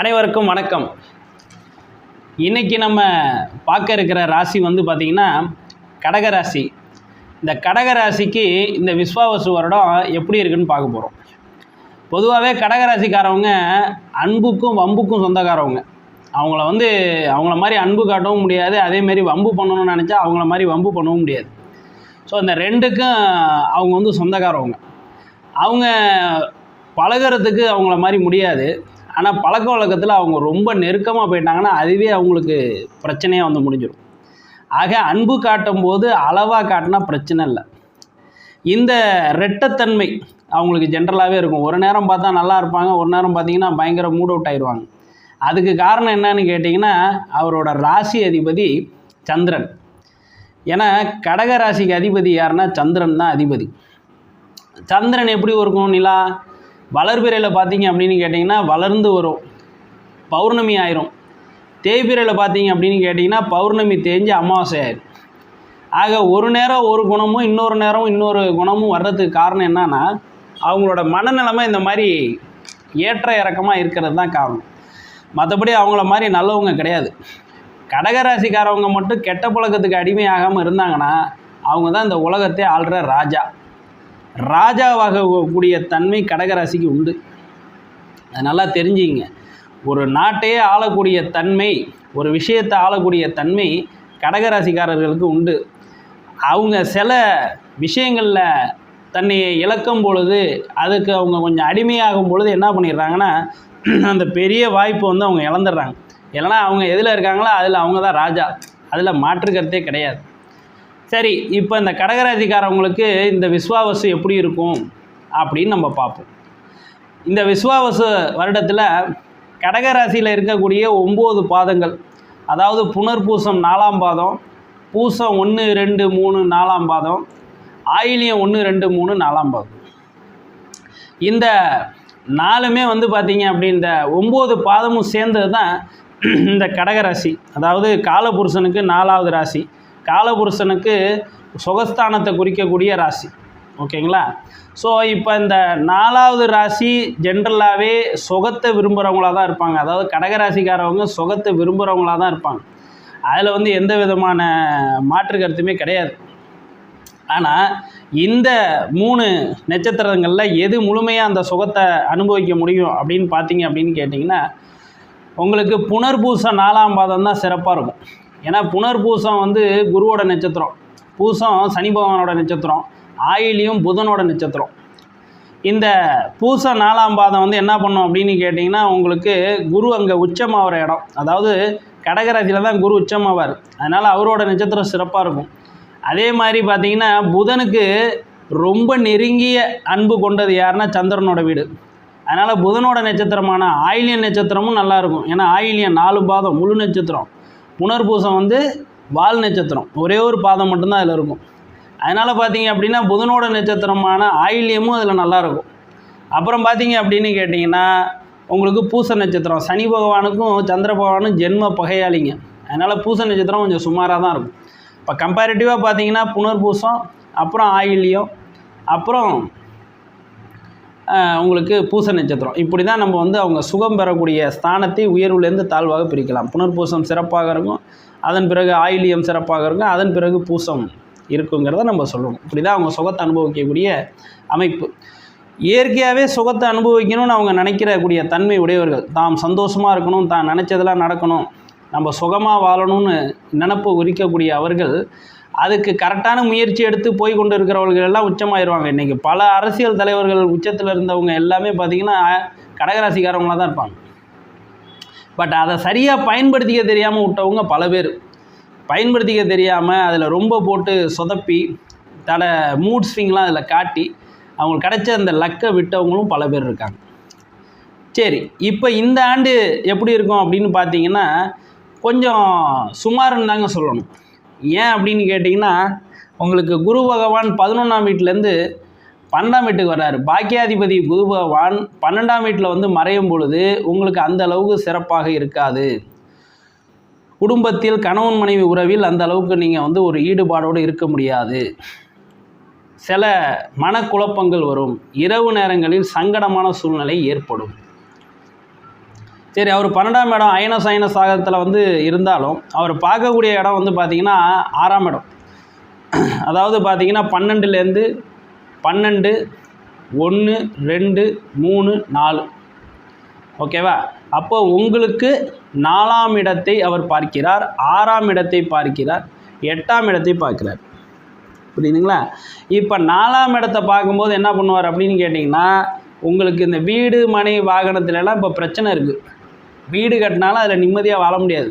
அனைவருக்கும் வணக்கம். இன்றைக்கி நம்ம பார்க்க இருக்கிற ராசி வந்து பார்த்திங்கன்னா கடக ராசி. இந்த கடக ராசிக்கு இந்த விஸ்வாவசு வருடம் எப்படி இருக்குன்னு பார்க்க போகிறோம் பொதுவாகவே கடகராசிக்காரவங்க அன்புக்கும் வம்புக்கும் சொந்தக்காரவங்க. அவங்கள வந்து அவங்கள மாதிரி அன்பு காட்டவும் முடியாது. அதேமாரி வம்பு பண்ணணும்னு நினச்சா அவங்கள மாதிரி வம்பு பண்ணவும் முடியாது. ஸோ இந்த ரெண்டுக்கும் அவங்க வந்து சொந்தக்காரவங்க. அவங்க பழகுறதுக்கு அவங்கள மாதிரி முடியாது. ஆனால் பழக்க வழக்கத்தில் அவங்க ரொம்ப நெருக்கமாக போயிட்டாங்கன்னா அதுவே அவங்களுக்கு பிரச்சனையாக வந்து முடிஞ்சிடும் ஆக அன்பு காட்டும் போது அளவாக காட்டினா பிரச்சனை இல்லை. இந்த ரெட்டத்தன்மை அவங்களுக்கு ஜென்ரலாகவே இருக்கும். ஒரு நேரம் பார்த்தா நல்லா இருப்பாங்க ஒரு நேரம் பார்த்தீங்கன்னா பயங்கர மூட் அவுட் ஆயிடுவாங்க அதுக்கு காரணம் என்னன்னு கேட்டிங்கன்னா அவரோட ராசி அதிபதி சந்திரன். ஏன்னா கடக ராசிக்கு அதிபதி யாருன்னா சந்திரன் தான் அதிபதி. சந்திரன் எப்படி இருக்கும் நிலா? வளர்பிறையில் பார்த்தீங்க அப்படின்னு கேட்டிங்கன்னா வளர்ந்து வரும். பௌர்ணமி ஆயிரும். தேய்பிறையில் பார்த்தீங்க அப்படின்னு கேட்டிங்கன்னா பௌர்ணமி தேஞ்சு அமாவாசை ஆயிரும். ஆக ஒரு நேரம் ஒரு குணமும் இன்னொரு நேரம் இன்னொரு குணமும் வர்றதுக்கு காரணம் என்னன்னா அவங்களோட மனநிலைமை இந்த மாதிரி ஏற்ற இறக்கமாக இருக்கிறது தான் காரணம். மற்றபடி அவங்கள மாதிரி நல்லவங்க கிடையாது. கடகராசிக்காரவங்க மட்டும் கெட்ட பழக்கத்துக்கு அடிமையாகாமல் இருந்தாங்கன்னா அவங்க தான் இந்த உலகத்தை ஆள்ற ராஜா. ராஜாவாக கூடிய தன்மை கடகராசிக்கு உண்டு. அது நல்லா தெரிஞ்சுங்க ஒரு நாட்டையே ஆளக்கூடிய தன்மை ஒரு விஷயத்தை ஆளக்கூடிய தன்மை கடகராசிக்காரர்களுக்கு உண்டு. அவங்க சில விஷயங்களில் தன்னை இழக்கும் பொழுது அதுக்கு அவங்க கொஞ்சம் அடிமையாகும் பொழுது என்ன பண்ணிடுறாங்கன்னா அந்த பெரிய வாய்ப்பு வந்து அவங்க இழந்துடுறாங்க. இல்லைனா அவங்க எதில் இருக்காங்களோ அதில் அவங்க தான் ராஜா. அதில் மாற்றுக்கிறதே கிடையாது. சரி இப்போ இந்த கடகராசிக்காரவங்களுக்கு இந்த விஸ்வாவசு எப்படி இருக்கும் அப்படின்னு நம்ம பார்ப்போம். இந்த விஸ்வாவசு வருடத்தில் கடகராசியில் இருக்கக்கூடிய ஒம்பது பாதங்கள் அதாவது புனர்பூசம் நாலாம் பாதம் பூசம் ஒன்று ரெண்டு மூணு நாலாம் பாதம் ஆயிலியம் ஒன்று ரெண்டு மூணு நாலாம் பாதம். இந்த நாலுமே வந்து பார்த்தீங்க அப்படி இந்த ஒம்பது பாதமும் சேர்ந்தது தான் இந்த கடகராசி அதாவது காலபுருஷனுக்கு நாலாவது ராசி. காலபுருஷனுக்கு சுகஸ்தானத்தை குறிக்கக்கூடிய ராசி. ஓகேங்களா? ஸோ இப்போ இந்த நாலாவது ராசி ஜென்ரலாகவே சுகத்தை விரும்புகிறவங்களாக தான் இருப்பாங்க. அதாவது கடகராசிக்காரவங்க சுகத்தை விரும்புகிறவங்களாக தான் இருப்பாங்க. அதில் வந்து எந்த விதமான மாற்று கருத்துமே கிடையாது. ஆனால் இந்த மூணு நட்சத்திரங்களில் எது முழுமையாக அந்த சுகத்தை அனுபவிக்க முடியும் அப்படின்னு பார்த்தீங்க அப்படின்னு கேட்டிங்கன்னா உங்களுக்கு புனர்பூச நாலாம் பாதம் தான் சிறப்பாக இருக்கும். ஏன்னா புனர்பூசம் வந்து குருவோட நட்சத்திரம் பூசம் சனி பகவானோட நட்சத்திரம் ஆயிலியும் புதனோட நட்சத்திரம். இந்த பூசம் நாலாம் பாதம் வந்து என்ன பண்ணும் அப்படின்னு கேட்டிங்கன்னா உங்களுக்கு குரு அங்கே உச்சமாகிற இடம். அதாவது கடகராசியில் தான் குரு உச்சமாவார். அதனால் அவரோட நட்சத்திரம் சிறப்பாக இருக்கும். அதே மாதிரி பார்த்திங்கன்னா புதனுக்கு ரொம்ப நெருங்கிய அன்பு கொண்டது யாருன்னா சந்திரனோட வீடு. அதனால் புதனோட நட்சத்திரமான ஆயிலியன் நட்சத்திரமும் நல்லாயிருக்கும் ஏன்னா ஆயிலியன் நாலு பாதம் முழு நட்சத்திரம். புனர்பூசம் வந்து வால் நட்சத்திரம். ஒரே ஒரு பாதம் மட்டும்தான் அதில் இருக்கும். அதனால் பார்த்தீங்க அப்படின்னா புதனோட நட்சத்திரமான ஆயில்யமும் அதில் நல்லாயிருக்கும் அப்புறம் பார்த்தீங்க அப்படின்னு கேட்டிங்கன்னா உங்களுக்கு பூச நட்சத்திரம். சனி பகவானுக்கும் சந்திர பகவானும் ஜென்ம பகையாளிங்க. அதனால் பூச நட்சத்திரம் கொஞ்சம் சுமாராக தான் இருக்கும். இப்போ கம்பேரிட்டிவாக பார்த்தீங்கன்னா புனர்பூசம் அப்புறம் ஆயில்யம் அப்புறம் உங்களுக்கு பூச நட்சத்திரம். இப்படி தான் நம்ம வந்து அவங்க சுகம் பெறக்கூடிய ஸ்தானத்தை உயர்வுலேருந்து தாழ்வாக பிரிக்கலாம். புனர்பூசம் சிறப்பாக இருக்கும். அதன் பிறகு ஆயிலியம் சிறப்பாக இருக்கும். அதன் பிறகு பூசம் இருக்குங்கிறத நம்ம சொல்லணும். இப்படி தான் அவங்க சுகத்தை அனுபவிக்கக்கூடிய அமைப்பு. இயற்கையாகவே சுகத்தை அனுபவிக்கணும்னு அவங்க நினைக்கிறக்கூடிய தன்மை உடையவர்கள். தாம் சந்தோஷமாக இருக்கணும் தான் நினச்சதெல்லாம் நடக்கணும். நம்ம சுகமாக வாழணும்னு நினப்பு உரிக்கக்கூடிய அவர்கள் அதுக்கு கரெக்டான முயற்சி எடுத்து போய் கொண்டு இருக்கிறவர்கள் எல்லாம் உச்சமாயிருவாங்க. இன்றைக்கி பல அரசியல் தலைவர்கள் உச்சத்தில் இருந்தவங்க எல்லாமே பார்த்திங்கன்னா கடகராசிக்காரவங்களாக தான் இருப்பாங்க. பட் அதை சரியாக பயன்படுத்திக்க தெரியாமல் விட்டவங்க பல பேர். பயன்படுத்திக்க தெரியாமல் அதில் ரொம்ப போட்டு சொதப்பி தலை மூட் ஸ்விங்லாம் அதில் காட்டி அவங்களுக்கு கிடைச்ச அந்த லக்கை விட்டவங்களும் பல பேர் இருக்காங்க. சரி இப்போ இந்த ஆண்டு எப்படி இருக்கும் அப்படின்னு பார்த்தீங்கன்னா கொஞ்சம் சுமாருன்னு தாங்க சொல்லணும். ஏன் அப்படின்னு கேட்டிங்கன்னா உங்களுக்கு குரு பகவான் பதினொன்றாம் வீட்டிலேருந்து பன்னெண்டாம் வீட்டுக்கு வர்றாரு. பாக்கியாதிபதி குரு பகவான் பன்னெண்டாம் வீட்டில் வந்து மறையும் பொழுது உங்களுக்கு அந்த அளவுக்கு சிறப்பாக இருக்காது. குடும்பத்தில் கணவன் மனைவி உறவில் அந்த அளவுக்கு நீங்கள் வந்து ஒரு ஈடுபாடோடு இருக்க முடியாது. சில மனக்குழப்பங்கள் வரும். இரவு நேரங்களில் சங்கடமான சூழ்நிலை ஏற்படும். சரி அவர் பன்னெண்டாம் இடம் அயன சயன சாகரத்தில் வந்து இருந்தாலும் அவர் பார்க்கக்கூடிய இடம் வந்து பார்த்திங்கன்னா ஆறாம் இடம். அதாவது பார்த்திங்கன்னா பன்னெண்டுலேருந்து பன்னெண்டு ஒன்று ரெண்டு மூணு நாலு. ஓகேவா? அப்போ உங்களுக்கு நாலாம் இடத்தை அவர் பார்க்கிறார் ஆறாம் இடத்தை பார்க்கிறார் எட்டாம் இடத்தை பார்க்கிறார். புரியுதுங்களா? இப்போ நாலாம் இடத்தை பார்க்கும்போது என்ன பண்ணுவார் அப்படின்னு கேட்டிங்கன்னா உங்களுக்கு இந்த வீடு மனை வாகனத்துலலாம் இப்போ பிரச்சனை இருக்குது வீடு கட்டினாலும் அதில் நிம்மதியாக வாழ முடியாது.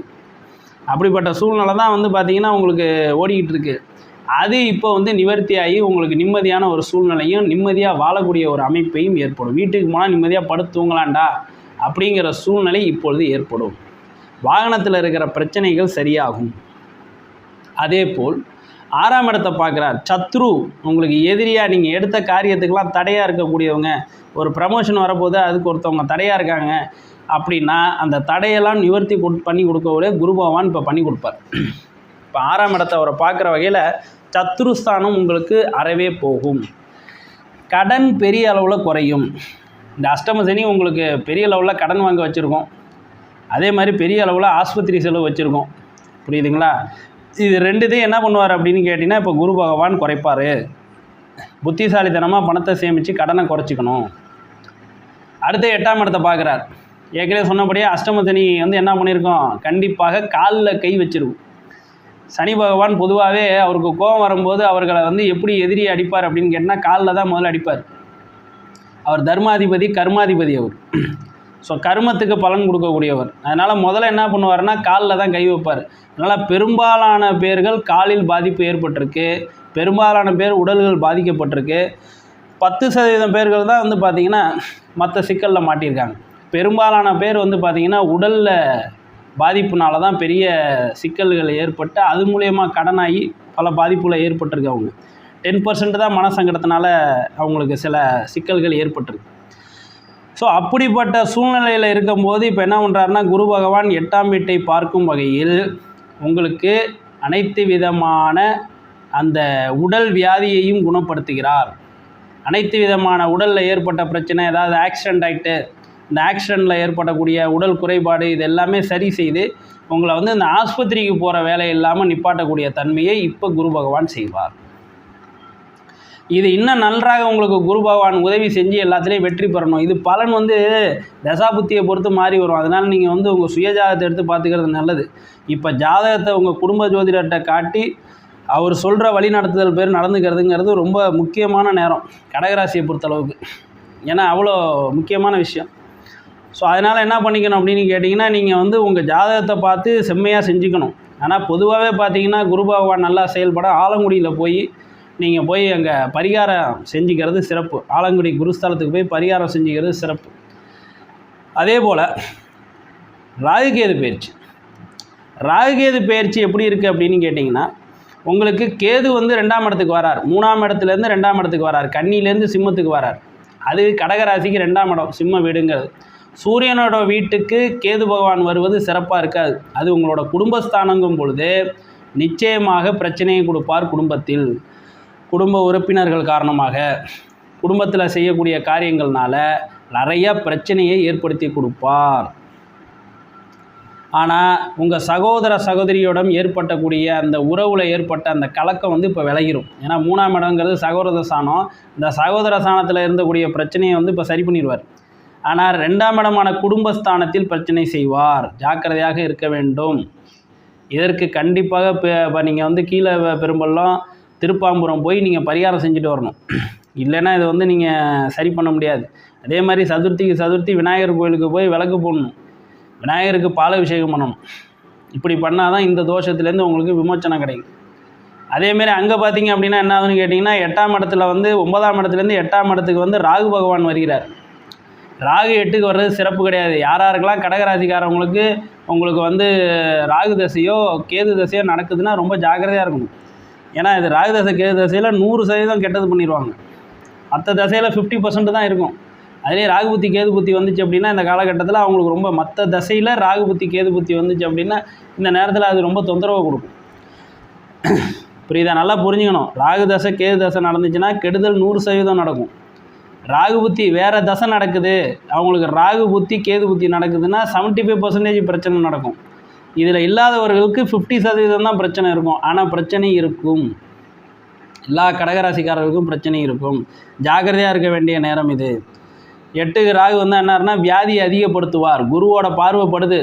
அப்படிப்பட்ட சூழ்நிலை தான் வந்து பார்த்திங்கன்னா உங்களுக்கு ஓடிக்கிட்டு இருக்கு. அது இப்போ வந்து நிவர்த்தி ஆகி உங்களுக்கு நிம்மதியான ஒரு சூழ்நிலையும் நிம்மதியாக வாழக்கூடிய ஒரு அமைப்பையும் ஏற்படும். வீட்டுக்கு போனால் நிம்மதியாக படுத்து தூங்கலாண்டா அப்படிங்கிற சூழ்நிலை இப்பொழுது ஏற்படும். வாகனத்தில் இருக்கிற பிரச்சனைகள் சரியாகும். அதே போல் ஆறாம் இடத்தை பார்க்குறார். சத்ரு உங்களுக்கு எதிரியாக நீங்கள் எடுத்த காரியத்துக்கெல்லாம் தடையாக இருக்கக்கூடியவங்க. ஒரு ப்ரமோஷன் வரப்போது அதுக்கு ஒருத்தவங்க தடையாக இருக்காங்க. அப்படின்னா அந்த தடையெல்லாம் நிவர்த்தி கொடு- பண்ணி கொடுக்கக்கூடிய குரு பகவான் இப்போ பண்ணி கொடுப்பார். இப்போ ஆறாம் இடத்தை அவரை பார்க்குற வகையில் சத்ருஸ்தானம் உங்களுக்கு அறவே போகும். கடன் பெரிய அளவில் குறையும். இந்த அஷ்டம சனி உங்களுக்கு பெரிய அளவில் கடன் வாங்க வச்சுருக்கோம். அதே மாதிரி பெரிய அளவில் ஆஸ்பத்திரி செலவு வச்சுருக்கோம். புரியுதுங்களா? இது ரெண்டுத்தையும் என்ன பண்ணுவார் அப்படின்னு கேட்டிங்கன்னா இப்போ குரு பகவான் குறைப்பார். புத்திசாலித்தனமாக பணத்தை சேமித்து கடனை குறைச்சிக்கணும். அடுத்து எட்டாம் இடத்தை பார்க்குறார். ஏற்கனவே சொன்னபடியே அஷ்டம சனி வந்து என்ன பண்ணியிருக்கோம்? கண்டிப்பாக காலில் கை வச்சிருக்கும் சனி பகவான் பொதுவாகவே அவருக்கு கோபம் வரும்போது அவர்களை வந்து எப்படி எதிரி அடிப்பார் அப்படின்னு கேட்டால் காலில் தான் முதல்ல அடிப்பார். அவர் தர்மாதிபதி கர்மாதிபதி அவர். ஸோ கர்மத்துக்கு பலன் கொடுக்கக்கூடியவர். அதனால் முதல்ல என்ன பண்ணுவார்னா காலில் தான் கை வைப்பார். அதனால் பெரும்பாலான பேர்கள் காலில் பாதிப்பு ஏற்பட்டிருக்கு. பெரும்பாலான பேர் உடல்கள் பாதிக்கப்பட்டிருக்கு. பத்து சதவீதம் பேர்கள் தான் வந்து பார்த்திங்கன்னா மற்ற சிக்கலில் மாட்டியிருக்காங்க. பெரும்பாலான பேர் வந்து பார்த்திங்கன்னா உடலில் பாதிப்புனால தான் பெரிய சிக்கல்கள் ஏற்பட்டு அது மூலயமா கடனாகி பல பாதிப்புகள் ஏற்பட்டிருக்கு அவங்க டென் பர்சன்ட் தான் மனசங்கடத்தினால அவங்களுக்கு சில சிக்கல்கள் ஏற்பட்டிருக்கு. ஸோ அப்படிப்பட்ட சூழ்நிலையில் இருக்கும்போது இப்போ என்ன பண்ணுறாருன்னா குரு பகவான் எட்டாம் வீட்டை பார்க்கும் வகையில் உங்களுக்கு அனைத்து விதமான அந்த உடல் வியாதியையும் குணப்படுத்துகிறார். அனைத்து விதமான உடலில் ஏற்பட்ட பிரச்சனை ஏதாவது ஆக்சிடெண்ட் ஆகிட்டு இந்த ஆக்சிடெண்ட்டில் ஏற்படக்கூடிய உடல் குறைபாடு இது எல்லாமே சரி செய்து உங்களை வந்து இந்த ஆஸ்பத்திரிக்கு போகிற வேலை இல்லாமல் நிப்பாட்டக்கூடிய தன்மையை இப்போ குரு பகவான் செய்வார். இது இன்னும் நன்றாக உங்களுக்கு குரு பகவான் உதவி செஞ்சு எல்லாத்துலேயும் வெற்றி பெறணும். இது பலன் வந்து தசாபுத்தியை பொறுத்து மாறி வரும். அதனால் நீங்கள் வந்து உங்கள் சுயஜாதகத்தை எடுத்து பார்த்துக்கிறது நல்லது. இப்போ ஜாதகத்தை உங்கள் குடும்ப ஜோதிடர்கிட்ட காட்டி அவர் சொல்கிற வழி நடத்துதல் பேர் நடந்துக்கிறதுங்கிறது ரொம்ப முக்கியமான நேரம். கடகராசியை பொறுத்தளவுக்கு. ஏன்னா அவ்வளோ முக்கியமான விஷயம். ஸோ அதனால் என்ன பண்ணிக்கணும் அப்படின்னு கேட்டிங்கன்னா நீங்கள் வந்து உங்கள் ஜாதகத்தை பார்த்து செம்மையாக செஞ்சுக்கணும். ஆனால் பொதுவாகவே பார்த்தீங்கன்னா குரு பகவான் நல்லா செயல்பட ஆலங்குடியில் போய் நீங்கள் போய் அங்கே பரிகாரம் செஞ்சுக்கிறது சிறப்பு. ஆலங்குடி குருஸ்தலத்துக்கு போய் பரிகாரம் செஞ்சுக்கிறது சிறப்பு. அதே போல் ராகுகேது பயிற்சி. ராகுகேது பயிற்சி எப்படி இருக்குது அப்படின்னு கேட்டிங்கன்னா உங்களுக்கு கேது வந்து ரெண்டாம் இடத்துக்கு வரார். மூணாம் இடத்துலேருந்து ரெண்டாம் இடத்துக்கு வரார். கன்னிலேருந்து சிம்மத்துக்கு வரார். அது கடகராசிக்கு ரெண்டாம் இடம். சிம்ம வீடுங்கிறது. சூரியனோட வீட்டுக்கு கேது பகவான் வருவது சிறப்பாக இருக்காது. அது உங்களோட குடும்பஸ்தானங்கும் பொழுது நிச்சயமாக பிரச்சனையை கொடுப்பார் குடும்பத்தில். குடும்ப உறுப்பினர்கள் காரணமாக. குடும்பத்தில் செய்யக்கூடிய காரியங்கள்னால நிறைய பிரச்சனையை ஏற்படுத்தி கொடுப்பார். ஆனால் உங்கள் சகோதர சகோதரியோடம் ஏற்பட்டக்கூடிய அந்த உறவில் ஏற்பட்ட அந்த கலக்கம் வந்து இப்போ விலகிரும். ஏன்னா மூணாம் இடங்கிறது சகோதர சாணம் இந்த சகோதர சாணத்தில் இருந்தக்கூடிய பிரச்சனையை வந்து இப்போ சரி பண்ணிடுவார் ஆனால் ரெண்டாம் இடமான குடும்பஸ்தானத்தில் பிரச்சனை செய்வார். ஜாக்கிரதையாக இருக்க வேண்டும். இதற்கு கண்டிப்பாக இப்போ நீங்கள் வந்து கீழே வ- திருப்பாம்புரம் போய் நீங்கள் பரிகாரம் செஞ்சுட்டு வரணும். இல்லைன்னா இதை வந்து நீங்கள் சரி பண்ண முடியாது. அதே மாதிரி சதுர்த்திக்கு சதுர்த்தி விநாயகர் கோயிலுக்கு போய் விளக்கு போடணும். விநாயகருக்கு பால் அபிஷேகம் பண்ணணும். இப்படி பண்ணால் தான் இந்த தோஷத்துலேருந்து உங்களுக்கு விமோச்சனம் கிடைக்கும். அதேமாரி அங்கே பார்த்தீங்க அப்படின்னா என்ன ஆகுதுன்னு கேட்டிங்கன்னா எட்டாம் இடத்துல வந்து ஒன்பதாம் இடத்துலேருந்து எட்டாம் இடத்துக்கு வந்து ராகு பகவான் வருகிறார். ராகு எட்டுக்கு வர்றது சிறப்பு கிடையாது. யார் யாருக்கெல்லாம் கடகராசிக்காரவங்களுக்கு உங்களுக்கு வந்து ராகு தசையோ கேது தசையோ நடக்குதுன்னா ரொம்ப ஜாக்கிரதையாக இருக்கணும். ஏன்னா இது ராகு தசை கேது தசையில் நூறு சதவீதம் கெட்டது பண்ணிடுவாங்க மற்ற தசையில் ஃபிஃப்டி பர்சன்ட் தான் இருக்கும். அதிலே ராகு புத்தி கேது புத்தி வந்துச்சு அப்படின்னா இந்த காலகட்டத்தில் அவங்களுக்கு ரொம்ப மற்ற தசையில் ராகு புத்தி கேது புத்தி வந்துச்சு அப்படின்னா இந்த நேரத்தில் அது ரொம்ப தொந்தரவு கொடுக்கும். புரியுதா? நல்லா புரிஞ்சுக்கணும். ராகு தசை கேது தசை நடந்துச்சுன்னா கெடுதல் நூறு சதவீதம் நடக்கும். ராகு புத்தி வேறு தசை நடக்குது. அவங்களுக்கு ராகு புத்தி கேது புத்தி நடக்குதுன்னா 75% ஃபைவ் பர்சன்டேஜ் பிரச்சனை நடக்கும். இதில் இல்லாதவர்களுக்கு ஃபிஃப்டி சதவீதம் தான் பிரச்சனை இருக்கும். ஆனால் பிரச்சனை இருக்கும். எல்லா கடகராசிக்காரர்களுக்கும் பிரச்சனை இருக்கும். ஜாக்கிரதையாக இருக்க வேண்டிய நேரம் இது. எட்டுக்கு ராகு வந்து என்னாருன்னா வியாதி அதிகப்படுத்துவார். குருவோட பார்வைப்படுது.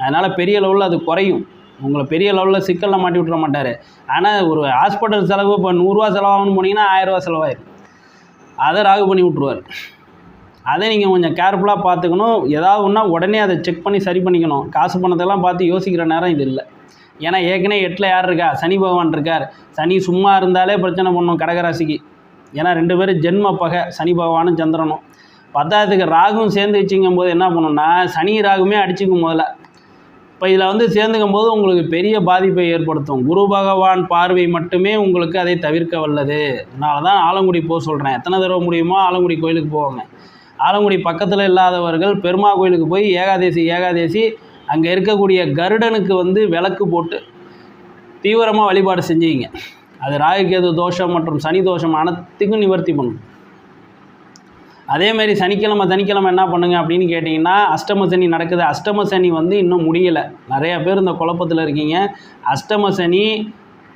அதனால் பெரிய லெவலில் அது குறையும். உங்களை பெரிய லெவலில் சிக்கலில் மாட்டி விட்டுற மாட்டார். ஆனால் ஒரு ஹாஸ்பிட்டல் செலவு இப்போ நூறுரூவா செலவாகணும்னு போனீங்கன்னா ஆயிரரூவா செலவாயிடும் அதை ராகு பண்ணி விட்ருவார் அதை நீங்கள் கொஞ்சம் கேர்ஃபுல்லாக பார்த்துக்கணும். ஏதாவது ஒன்றா உடனே அதை செக் பண்ணி சரி பண்ணிக்கணும். காசு பணத்தெல்லாம் பார்த்து யோசிக்கிற நேரம் இது இல்லை. ஏன்னா ஏற்கனவே எட்டில் யார் இருக்கா? சனி பகவான் இருக்கார். சனி சும்மா இருந்தாலே பிரச்சனை பண்ணும் கடகராசிக்கு. ஏன்னா ரெண்டு பேரும் ஜென்ம பகை. சனி பகவானும் சந்திரனும். பத்தாயிரத்துக்கு ராகும் சேர்ந்து வச்சுக்கும் போது என்ன பண்ணணும்னா சனி ராகுமே அடிச்சுக்கும் முதல்ல. இப்போ இதில் வந்து சேர்ந்துக்கும் போது உங்களுக்கு பெரிய பாதிப்பை ஏற்படுத்தும். குரு பகவான் பார்வை மட்டுமே உங்களுக்கு அதை தவிர்க்க வல்லது. அதனால தான் ஆலங்குடி போக சொல்கிறேன் எத்தனை தடவை முடியுமோ ஆலங்குடி கோயிலுக்கு போவாங்க. ஆலங்குடி பக்கத்தில் இல்லாதவர்கள் பெருமா கோயிலுக்கு போய் ஏகாதேசி ஏகாதேசி அங்கே இருக்கக்கூடிய கருடனுக்கு வந்து விளக்கு போட்டு தீவிரமாக வழிபாடு செஞ்சீங்க. அது ராகுகேது தோஷம் மற்றும் சனி தோஷம் அனைத்துக்கும் நிவர்த்தி பண்ணும். அதேமாரி சனிக்கிழமை சனிக்கிழமை என்ன பண்ணுங்க அப்படின்னு கேட்டிங்கன்னா அஷ்டம சனி நடக்குது. அஷ்டம சனி வந்து இன்னும் முடியலை. நிறையா பேர் இந்த குழப்பத்தில் இருக்கீங்க. அஷ்டம சனி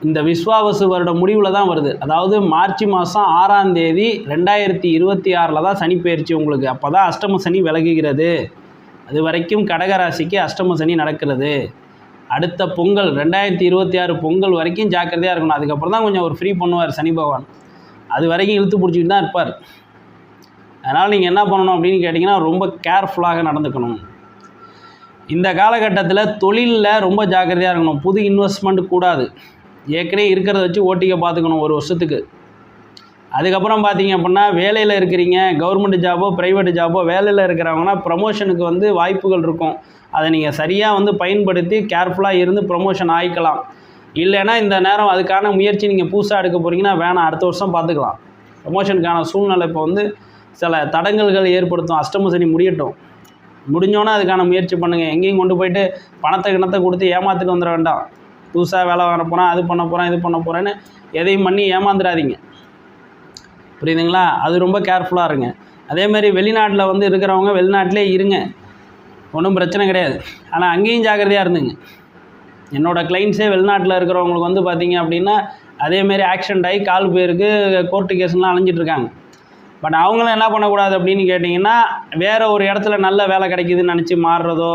இந்த விஸ்வாவசு வருட முடிவில் தான் வருது. அதாவது மார்ச் மாதம் ஆறாம் தேதி ரெண்டாயிரத்தி இருபத்தி ஆறில் தான் சனி பயிற்சி உங்களுக்கு. அப்போ தான் அஷ்டம சனி விலகுகிறது. அது வரைக்கும் கடகராசிக்கு அஷ்டம சனி நடக்கிறது. அடுத்த பொங்கல் ரெண்டாயிரத்தி இருபத்தி ஆறு பொங்கல் வரைக்கும் ஜாக்கிரதையாக இருக்கணும். அதுக்கப்புறம் தான் கொஞ்சம் ஒரு ஃப்ரீ பண்ணுவார் சனி பகவான். அது வரைக்கும் இழுத்து பிடிச்சிட்டு தான் இருப்பார். அதனால் நீங்கள் என்ன பண்ணணும் அப்படின்னு கேட்டிங்கன்னா ரொம்ப கேர்ஃபுல்லாக நடந்துக்கணும். இந்த காலகட்டத்தில் தொழிலில் ரொம்ப ஜாக்கிரதையாக இருக்கணும். புது இன்வெஸ்ட்மெண்ட் கூடாது. ஏற்கனவே இருக்கிறத வச்சு ஓட்டிக்க பார்த்துக்கணும் ஒரு வருஷத்துக்கு. அதுக்கப்புறம் பார்த்தீங்க அப்படின்னா வேலையில் இருக்கிறீங்க கவர்மெண்ட் ஜாபோ ப்ரைவேட் ஜாபோ வேலையில் இருக்கிறவங்கன்னா ப்ரமோஷனுக்கு வந்து வாய்ப்புகள் இருக்கும். அதை நீங்கள் சரியாக வந்து பயன்படுத்தி கேர்ஃபுல்லாக இருந்து ப்ரமோஷன் ஆகிக்கலாம் இல்லைன்னா இந்த நேரம் அதுக்கான முயற்சி நீங்கள் புதுசாக எடுக்க போகிறீங்கன்னா வேணாம் அடுத்த வருஷம் பார்த்துக்கலாம் ப்ரமோஷனுக்கான சூழ்நிலை இப்போ வந்து சில தடங்கல்கள் ஏற்படுத்தும் அஷ்டம சனி முடியட்டும். முடிஞ்சோன்னே அதுக்கான முயற்சி பண்ணுங்கள் எங்கேயும் கொண்டு போயிட்டு பணத்தை கிணத்தை கொடுத்து ஏமாற்றிட்டு வந்துட வேண்டாம். புதுசாக வேலை வாங்க போகிறேன் அது பண்ண போகிறேன் இது பண்ண போகிறேன்னு எதையும் பண்ணி ஏமாந்துடாதீங்க. புரியுதுங்களா? அது ரொம்ப கேர்ஃபுல்லாக இருங்க. அதேமாதிரி வெளிநாட்டில் வந்து இருக்கிறவங்க வெளிநாட்டிலே இருங்க. ஒன்றும் பிரச்சனை கிடையாது. ஆனால் அங்கேயும் ஜாக்கிரதையாக இருந்துங்க. என்னோடய கிளைண்ட்ஸே வெளிநாட்டில் இருக்கிறவங்களுக்கு வந்து பார்த்தீங்க அப்படின்னா அதேமாரி ஆக்சிடென்ட் ஆகி கால் போயிருக்கு கோர்ட்டு கேஸ்லாம் அலைஞ்சிட்ருக்காங்க பட் அவங்களும் என்ன பண்ணக்கூடாது அப்படின்னு கேட்டிங்கன்னா வேறு ஒரு இடத்துல நல்ல வேலை கிடைக்குதுன்னு நினச்சி மாறுறதோ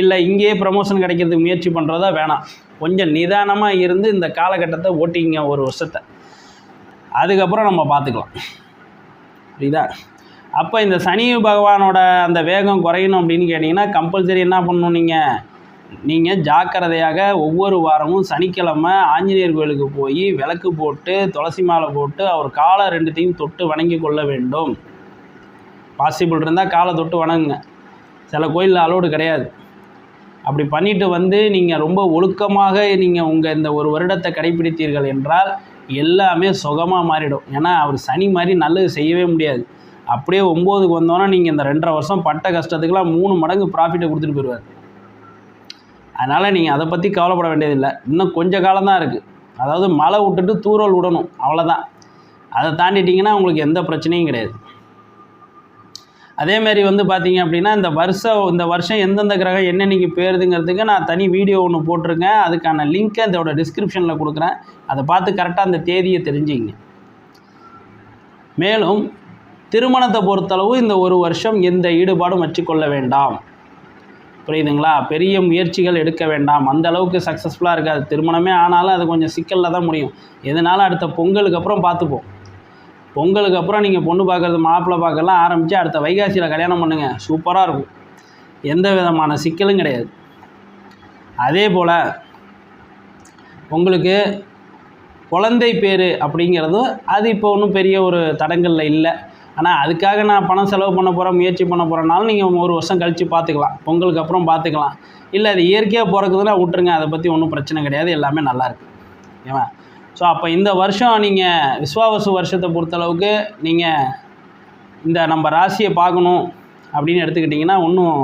இல்லை இங்கேயே ப்ரமோஷன் கிடைக்கிறதுக்கு முயற்சி பண்ணுறதோ வேணாம். கொஞ்சம் நிதானமாக இருந்து இந்த காலகட்டத்தை ஓட்டிங்க ஒரு வருஷத்தை. அதுக்கப்புறம் நம்ம பார்த்துக்கலாம். புரியுதா? அப்போ இந்த சனி பகவானோட அந்த வேகம் குறையணும் அப்படின்னு கேட்டிங்கன்னா கம்பல்சரி என்ன பண்ணணும் நீங்கள் நீங்கள் ஜாக்கிரதையாக ஒவ்வொரு வாரமும் சனிக்கிழமை ஆஞ்சநேயர் கோயிலுக்கு போய் விளக்கு போட்டு துளசி மாலை போட்டு அவர் காலை ரெண்டுத்தையும் தொட்டு வணங்கி கொள்ள வேண்டும். பாசிபிள் இருந்தால் காலை தொட்டு வணங்குங்க. சில கோயிலில் அலோடு கிடையாது. அப்படி பண்ணிட்டு வந்து நீங்கள் ரொம்ப ஒழுக்கமாக நீங்கள் உங்கள் இந்த ஒரு வருடத்தை கடைபிடித்தீர்கள் என்றால் எல்லாமே சுகமாக மாறிடும். ஏன்னா அவர் சனி மாதிரி நல்லது செய்யவே முடியாது. அப்படியே ஒம்போதுக்கு வந்தோன்னா நீங்கள் இந்த ரெண்டரை வருஷம் பட்ட கஷ்டத்துக்கெலாம் மூணு மடங்கு ப்ராஃபிட்டை கொடுத்துட்டு போயிடுவார் அதனால் நீங்கள் அதை பற்றி கவலைப்பட வேண்டியதில்லை. இன்னும் கொஞ்சம் காலம் தான் இருக்குது அதாவது மழை விட்டுட்டு தூறல் விடணும். அவ்வளோதான் அதை தாண்டிட்டிங்கன்னா உங்களுக்கு எந்த பிரச்சனையும் கிடையாது. அதேமாரி வந்து பார்த்தீங்க அப்படின்னா இந்த வருஷம் இந்த வருஷம் எந்தெந்த கிரகம் என்னென்னைக்கு பேருதுங்கிறதுக்கு நான் தனி வீடியோ ஒன்று போட்டிருக்கேன். அதுக்கான லிங்க்கை இதோட டிஸ்கிரிப்ஷனில் கொடுக்குறேன். அதை பார்த்து கரெக்டாக அந்த தேதியை தெரிஞ்சுங்க மேலும் திருமணத்தை பொறுத்தளவு இந்த ஒரு வருஷம் எந்த ஈடுபாடும் வச்சுக்கொள்ள வேண்டாம். புரியுதுங்களா? பெரிய முயற்சிகள் எடுக்க வேண்டாம். அந்த அளவுக்கு சக்ஸஸ்ஃபுல்லாக இருக்காது. திருமணமே ஆனாலும் அது கொஞ்சம் சிக்கலில் தான் முடியும். எதனாலும் அடுத்த பொங்கலுக்கு அப்புறம் பார்த்துப்போம். பொங்கலுக்கு அப்புறம் நீங்கள் பொண்ணு பார்க்குறது மாப்பிள்ளை பார்க்கலாம் ஆரம்பித்து அடுத்த வைகாசியில் கல்யாணம் பண்ணுங்கள் சூப்பராக இருக்கும். எந்த விதமான சிக்கலும் கிடையாது. அதே போல் உங்களுக்கு குழந்தை பேர் அப்படிங்கிறதும் அது இப்போ ஒன்றும் பெரிய ஒரு தடங்களில் இல்லை. ஆனால் அதுக்காக நான் பணம் செலவு பண்ண போகிறேன் முயற்சி பண்ண போகிறனாலும் நீங்கள் ஒரு வருஷம் கழித்து பார்த்துக்கலாம் பொங்கலுக்கு அப்புறம் பார்த்துக்கலாம் இல்லை அது இயற்கையாக பிறக்குதுன்னா விட்டுருங்க. அதை பற்றி ஒன்றும் பிரச்சனை கிடையாது. எல்லாமே நல்லாயிருக்கு ஓகேவா ஸோ அப்போ இந்த வருஷம் நீங்கள் விஸ்வாவசு வருஷத்தை பொறுத்தளவுக்கு நீங்கள் இந்த நம்ம ராசியை பார்க்கணும் அப்படின்னு எடுத்துக்கிட்டிங்கன்னா ஒன்றும்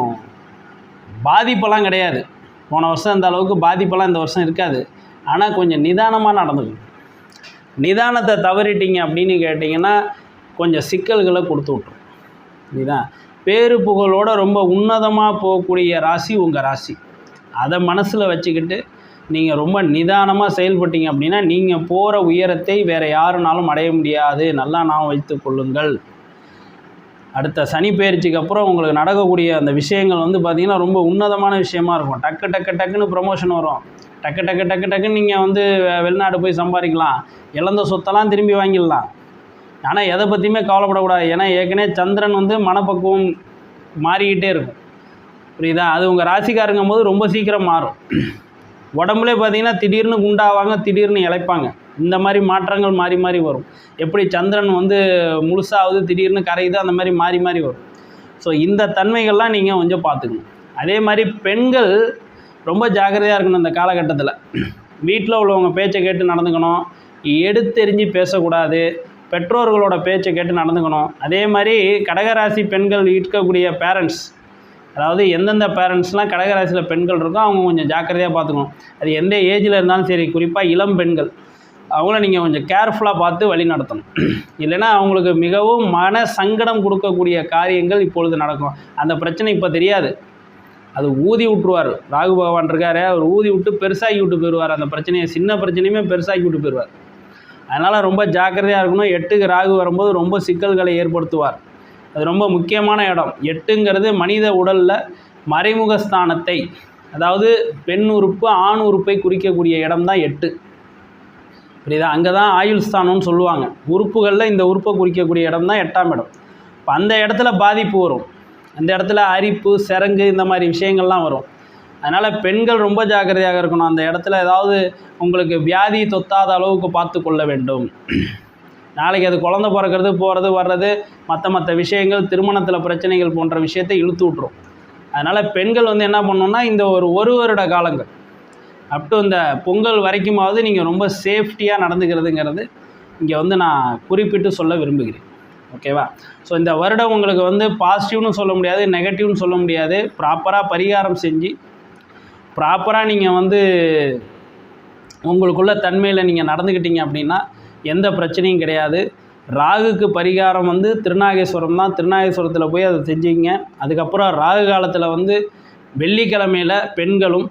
பாதிப்பெல்லாம் கிடையாது. போன வருஷம் இந்த அளவுக்கு பாதிப்பெல்லாம் இந்த வருஷம் இருக்காது. ஆனால் கொஞ்சம் நிதானமாக நடந்துக்கணும். நிதானத்தை தவறிட்டீங்க அப்படின்னு கேட்டிங்கன்னா கொஞ்சம் சிக்கல்களை கொடுத்து விட்ரும் புரியுதா? பேரு புகழோட ரொம்ப உன்னதமாக போகக்கூடிய ராசி உங்கள் ராசி. அதை மனசில் வச்சுக்கிட்டு நீங்கள் ரொம்ப நிதானமாக செயல்பட்டீங்க அப்படின்னா நீங்கள் போகிற உயரத்தை வேறு யாருனாலும் அடைய முடியாது. நல்லா நான் வைத்து கொள்ளுங்கள். அடுத்த சனி பயிற்சிக்கு அப்புறம் உங்களுக்கு நடக்கக்கூடிய அந்த விஷயங்கள் வந்து பார்த்திங்கன்னா ரொம்ப உன்னதமான விஷயமா இருக்கும். டக்கு டக்கு டக்குன்னு ப்ரொமோஷன் வரும். டக்கு டக்கு டக்கு டக்குன்னு நீங்கள் வந்து வெளிநாடு போய் சம்பாதிக்கலாம். இழந்த சொத்தெல்லாம் திரும்பி வாங்கிடலாம். ஆனால் எதை பற்றியுமே கவலைப்படக்கூடாது. ஏன்னா ஏற்கனவே சந்திரன் வந்து மனப்பக்குவம் மாறிக்கிட்டே இருக்கும். புரியுதா? அது உங்கள் ராசிக்காரங்கும் போது ரொம்ப சீக்கிரம் மாறும். உடம்புலே பார்த்தீங்கன்னா திடீர்னு குண்டாவாங்க திடீர்னு இழைப்பாங்க. இந்த மாதிரி மாற்றங்கள் மாறி மாறி வரும். எப்படி சந்திரன் வந்து முழுசாவது திடீர்னு கரையுது அந்த மாதிரி மாறி மாறி வரும். ஸோ இந்த தன்மைகள்லாம் நீங்கள் கொஞ்சம் பார்த்துக்கணும். அதே மாதிரி பெண்கள் ரொம்ப ஜாக்கிரதையாக இருக்கணும் இந்த காலகட்டத்தில். வீட்டில் உள்ளவங்க பேச்சை கேட்டு நடந்துக்கணும். எடுத்தெறிஞ்சு பேசக்கூடாது. பெற்றோர்களோட பேச்சை கேட்டு நடந்துக்கணும். அதே மாதிரி கடகராசி பெண்கள் இருக்கக்கூடிய பேரண்ட்ஸ் அதாவது எந்தெந்த பேரண்ட்ஸ்லாம் கடகராசியில் பெண்கள் இருக்கோ அவங்க கொஞ்சம் ஜாக்கிரதையாக பார்த்துக்கணும். அது எந்த ஏஜில் இருந்தாலும் சரி குறிப்பாக இளம் பெண்கள் அவங்கள நீங்கள் கொஞ்சம் கேர்ஃபுல்லாக பார்த்து வழி நடத்தணும். இல்லைன்னா அவங்களுக்கு மிகவும் மன சங்கடம் கொடுக்கக்கூடிய காரியங்கள் இப்பொழுது நடக்கும். அந்த பிரச்சனை இப்போ தெரியாது. அது ஊதி விட்டுருவார். ராகு பகவான் இருக்காரு அவர் ஊதி விட்டு பெருசாக்கி விட்டு போயிடுவார். அந்த பிரச்சனையை சின்ன பிரச்சனையுமே பெருசாக்கி விட்டு போயிடுவார். அதனால் ரொம்ப ஜாக்கிரதையாக இருக்கணும். எட்டுக்கு ராகு வரும்போது ரொம்ப சிக்கல்களை ஏற்படுத்துவார். அது ரொம்ப முக்கியமான இடம். எட்டுங்கிறது மனித உடலில் மறைமுக ஸ்தானத்தை அதாவது பெண் உறுப்பு ஆண் உறுப்பை குறிக்கக்கூடிய இடம் தான் எட்டு. புரியுதா? அங்கே தான் ஆயுள் ஸ்தானம்னு சொல்லுவாங்க. உறுப்புகளில் இந்த உறுப்பை குறிக்கக்கூடிய இடம் தான் எட்டாம் இடம். இப்போ அந்த இடத்துல பாதிப்பு வரும். அந்த இடத்துல அரிப்பு சிறங்கு இந்த மாதிரி விஷயங்கள்லாம் வரும். அதனால் பெண்கள் ரொம்ப ஜாக்கிரதையாக இருக்கணும். அந்த இடத்துல ஏதாவது உங்களுக்கு வியாதி தொத்தாத அளவுக்கு பார்த்து கொள்ள வேண்டும். நாளைக்கு அது குழந்தை பிறக்கிறது போகிறது வர்றது மற்ற மற்ற விஷயங்கள் திருமணத்தில் பிரச்சனைகள் போன்ற விஷயத்தை இழுத்து விட்ரும் அதனால் பெண்கள் வந்து என்ன பண்ணணும்னா இந்த ஒரு ஒரு வருட காலங்கள் அப் டு இந்த பொங்கல் வரைக்குமாவது நீங்கள் ரொம்ப சேஃப்டியாக நடந்துக்கிறதுங்கிறது இங்கே வந்து நான் குறிப்பிட்டு சொல்ல விரும்புகிறேன். ஓகேவா ஸோ இந்த வருடம் உங்களுக்கு வந்து பாசிட்டிவ்னு சொல்ல முடியாது நெகட்டிவ்னு சொல்ல முடியாது. ப்ராப்பராக பரிகாரம் செஞ்சு ப்ராப்பராக நீங்கள் வந்து உங்களுக்குள்ள தன்மையில் நீங்கள் நடந்துக்கிட்டீங்க அப்படின்னா எந்த பிரச்சனையும் கிடையாது. ராகுக்கு பரிகாரம் வந்து திருநாகேஸ்வரம் தான். திருநாகேஸ்வரத்தில் போய் அதை செஞ்சீங்க. அதுக்கப்புறம் ராகு காலத்தில் வந்து வெள்ளிக்கிழமையில் பெண்களும்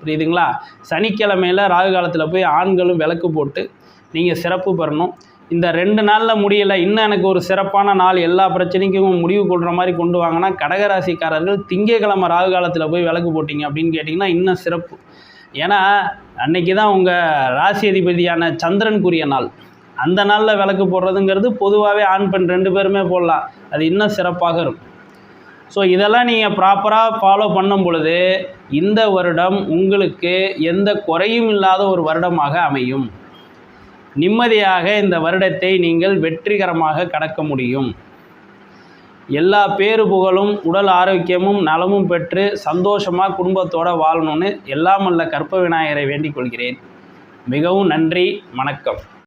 புரியுதுங்களா? சனிக்கிழமையில் ராகு காலத்தில் போய் ஆண்களும் விளக்கு போட்டு நீங்கள் சிறப்பு பெறணும். இந்த ரெண்டு நாளில் முடியலை. இன்னும் எனக்கு ஒரு சிறப்பான நாள். எல்லா பிரச்சனைக்கும் முடிவு கொள்கிற மாதிரி கொண்டு வாங்கினா கடகராசிக்காரர்கள் திங்கக்கிழமை ராகு காலத்தில் போய் விளக்கு போட்டிங்க அப்படின்னு கேட்டிங்கன்னா இன்னும் சிறப்பு. ஏன்னா அன்னைக்கு தான் உங்கள் ராசி அதிபதியான சந்திரனுக்குரிய நாள். அந்த நாளில் விளக்கு போடுறதுங்கிறது பொதுவாகவே ஆண் பெண் ரெண்டு பேருமே போடலாம். அது இன்னும் சிறப்பாக இருக்கும். ஸோ இதெல்லாம் நீங்கள் ப்ராப்பராக ஃபாலோ பண்ணும் பொழுது இந்த வருடம் உங்களுக்கு எந்த குறையும் இல்லாத ஒரு வருடமாக அமையும். நிம்மதியாக இந்த வருடத்தை நீங்கள் வெற்றிகரமாக கடக்க முடியும். எல்லா பேரு புகழும் உடல் ஆரோக்கியமும் நலமும் பெற்று சந்தோஷமாக குடும்பத்தோடு வாழணும்னு எல்லாம் வல்ல கற்ப விநாயகரை வேண்டிக் கொள்கிறேன். மிகவும் நன்றி வணக்கம்.